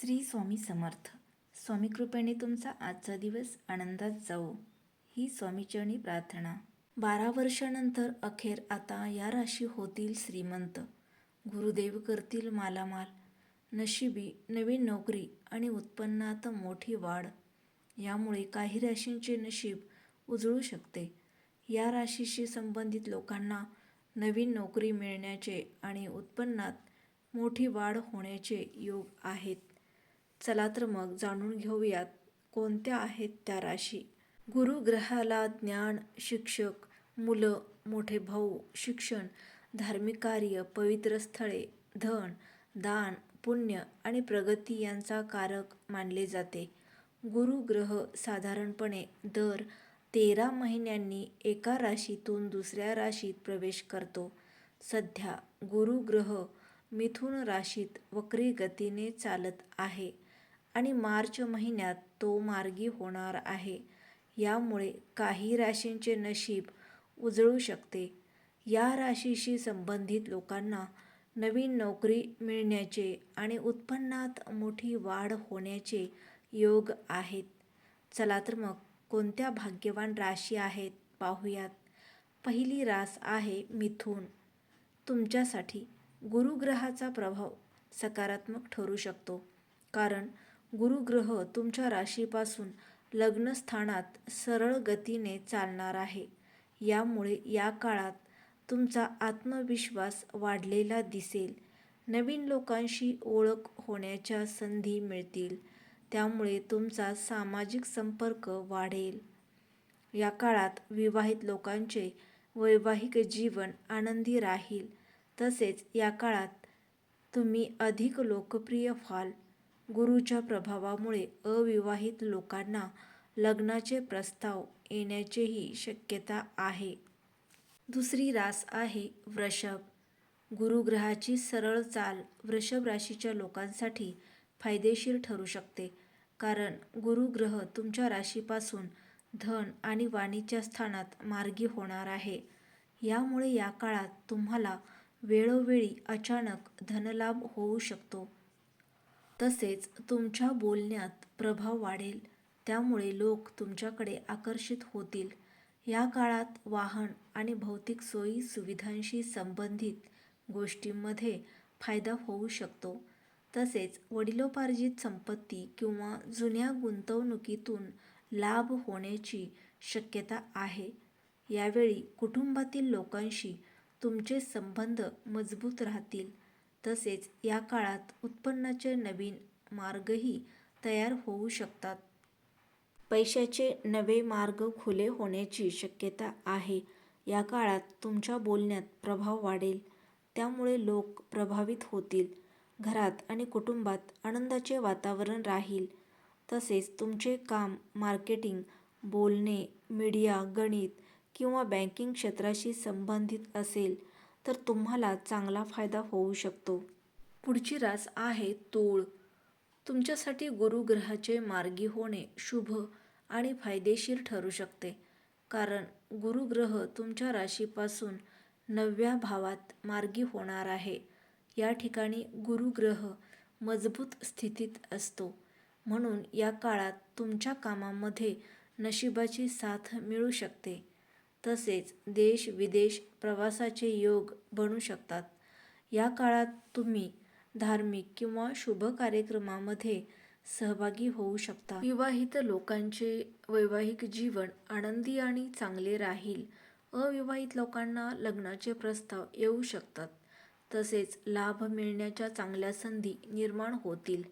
श्री स्वामी समर्थ. स्वामी कृपेने तुमचा आजचा दिवस आनंदात जाऊ ही स्वामीचरणी प्रार्थना. बारा वर्षानंतर अखेर आता या राशी होतील श्रीमंत. गुरुदेव करतील मालामाल. नशिबी नवीन नोकरी आणि उत्पन्नात मोठी वाढ. यामुळे काही राशींचे नशीब उजळू शकते. या राशीशी संबंधित लोकांना नवीन नोकरी मिळण्याचे आणि उत्पन्नात मोठी वाढ होण्याचे योग आहेत. चला तर मग जाणून घेऊयात कोणत्या आहेत त्या राशी. गुरुग्रहाला ज्ञान शिक्षक मुलं मोठे भाऊ शिक्षण धार्मिक कार्य पवित्र स्थळे धन दान पुण्य आणि प्रगती यांचा कारक मानले जाते. गुरुग्रह साधारणपणे दर तेरा महिन्यांनी एका राशीतून दुसऱ्या राशीत प्रवेश करतो. सध्या गुरुग्रह मिथुन राशीत वक्री गतीने चालत आहे. आणि मार्च महिन्यात तो मार्गी होणार आहे. यामुळे काही राशींचे नशीब उजळू शकते. या राशीशी संबंधित लोकांना नवीन नोकरी मिळण्याचे आणि उत्पन्नात मोठी वाढ होण्याचे योग आहेत. चला तर मग कोणत्या भाग्यवान राशी आहेत पाहूयात. पहिली रास आहे मिथुन. तुमच्यासाठी गुरुग्रहाचा प्रभाव सकारात्मक ठरू शकतो. कारण गुरुग्रह तुमच्या राशीपासून लग्नस्थानात सरळ गतीने चालणार आहे. यामुळे या काळात तुमचा आत्मविश्वास वाढलेला दिसेल. नवीन लोकांशी ओळख होण्याच्या संधी मिळतील. त्यामुळे तुमचा सामाजिक संपर्क वाढेल. या काळात विवाहित लोकांचे वैवाहिक जीवन आनंदी राहील. तसेच या काळात तुम्ही अधिक लोकप्रिय व्हाल. गुरुच्या प्रभावामुळे अविवाहित लोकांना लग्नाचे प्रस्ताव येण्याचीही शक्यता आहे. दुसरी रास आहे वृषभ. गुरुग्रहाची सरळ चाल वृषभ राशीच्या लोकांसाठी फायदेशीर ठरू शकते. कारण गुरुग्रह तुमच्या राशीपासून धन आणि वाणीच्या स्थानात मार्गी होणार आहे. यामुळे या काळात तुम्हाला वेळोवेळी अचानक धनलाभ होऊ शकतो. तसेच तुमच्या बोलण्यात प्रभाव वाढेल. त्यामुळे लोक तुमच्याकडे आकर्षित होतील. या काळात वाहन आणि भौतिक सोयी सुविधांशी संबंधित गोष्टींमध्ये फायदा होऊ शकतो. तसेच वडिलोपार्जित संपत्ती किंवा जुन्या गुंतवणुकीतून लाभ होण्याची शक्यता आहे. यावेळी कुटुंबातील लोकांशी तुमचे संबंध मजबूत राहतील. तसेच या काळात उत्पन्नाचे नवीन मार्गही तयार होऊ शकतात. पैशाचे नवे मार्ग खुले होण्याची शक्यता आहे. या काळात तुमच्या बोलण्यात प्रभाव वाढेल. त्यामुळे लोक प्रभावित होतील. घरात आणि कुटुंबात आनंदाचे वातावरण राहील. तसेच तुमचे काम मार्केटिंग बोलणे मीडिया गणित किंवा बँकिंग क्षेत्राशी संबंधित असेल. तर तुम्हाला चांगला फायदा होऊ शकतो. पुढची रास आहे तूळ. तुमच्यासाठी गुरुग्रहाचे मार्गी होणे शुभ आणि फायदेशीर ठरू शकते. कारण गुरुग्रह तुमच्या राशीपासून नवव्या भावात मार्गी होणार आहे. या ठिकाणी गुरुग्रह मजबूत स्थितीत असतो. म्हणून या काळात तुमच्या कामामध्ये नशिबाची साथ मिळू शकते. तसेच देश विदेश प्रवासाचे योग बनू शकतात. या काळात तुम्ही धार्मिक किंवा शुभ कार्यक्रमामध्ये सहभागी होऊ शकता. विवाहित लोकांचे वैवाहिक जीवन आनंदी आणि चांगले राहील. अविवाहित लोकांना लग्नाचे प्रस्ताव येऊ शकतात. तसेच लाभ मिळण्याच्या चांगल्या संधी निर्माण होतील.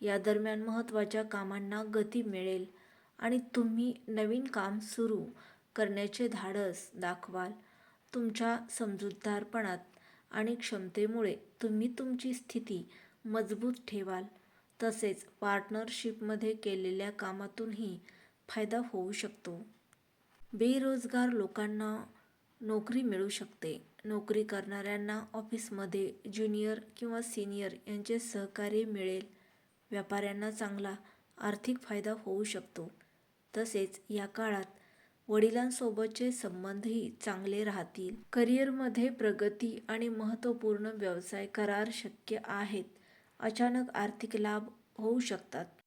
या दरम्यान महत्त्वाच्या कामांना गती मिळेल आणि तुम्ही नवीन काम सुरू करण्याचे धाडस दाखवाल. तुमच्या समजूतदारपणात आणि क्षमतेमुळे तुम्ही तुमची स्थिती मजबूत ठेवाल. तसेच पार्टनरशिपमध्ये केलेल्या कामातूनही फायदा होऊ शकतो. बेरोजगार लोकांना नोकरी मिळू शकते. नोकरी करणाऱ्यांना ऑफिसमध्ये ज्युनियर किंवा सिनियर यांचे सहकार्य मिळेल. व्यापाऱ्यांना चांगला आर्थिक फायदा होऊ शकतो. तसेच या काळात वडिलांसोबतचे संबंधही चांगले राहतील. करिअरमध्ये प्रगती आणि महत्त्वपूर्ण व्यवसाय करार शक्य आहेत. अचानक आर्थिक लाभ होऊ शकतात.